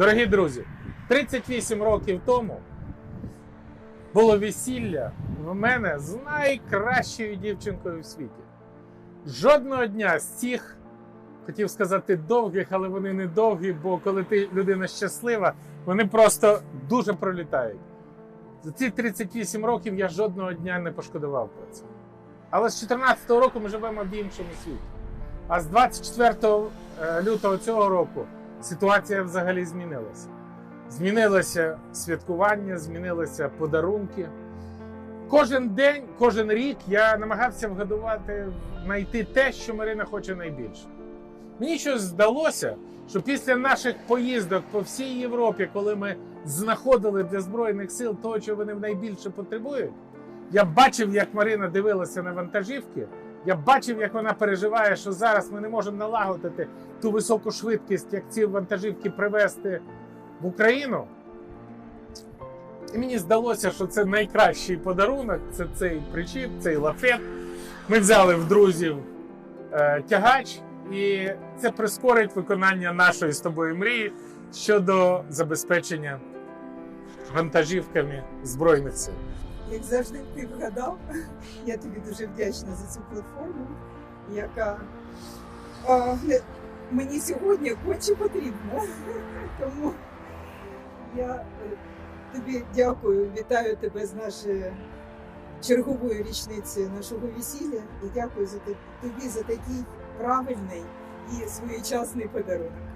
Дорогі друзі, 38 років тому було весілля в мене з найкращою дівчинкою в світі. Жодного дня з цих, хотів сказати, довгих, але вони не довгі, бо коли ти людина щаслива, вони просто дуже пролітають. За ці 38 років я жодного дня не пошкодував про це. Але з 14 року ми живемо в іншому світі. А з 24 е, лютого цього року ситуація взагалі змінилася. Змінилося святкування, змінилися подарунки. Кожен день, кожен рік я намагався вгадувати, знайти те, що Марина хоче найбільше. Мені щось здалося, що після наших поїздок по всій Європі, коли ми знаходили для Збройних сил того, що вони найбільше потребують, я бачив, як Марина дивилася на вантажівки. Я бачив, як вона переживає, що зараз ми не можемо налагодити ту високу швидкість, як ці вантажівки привезти в Україну. І мені здалося, що це найкращий подарунок це цей причіп, цей лафет. Ми взяли в друзів е, тягач, і це прискорить виконання нашої з тобою мрії щодо забезпечення вантажівками Збройних сил. Як завжди ти вгадав, я тобі дуже вдячна за цю платформу, яка а, мені сьогодні конче потрібна. Тому я е, тобі дякую, вітаю тебе з нашої чергової річниці нашого весілля і дякую за тобі за такий правильний і своєчасний подарунок.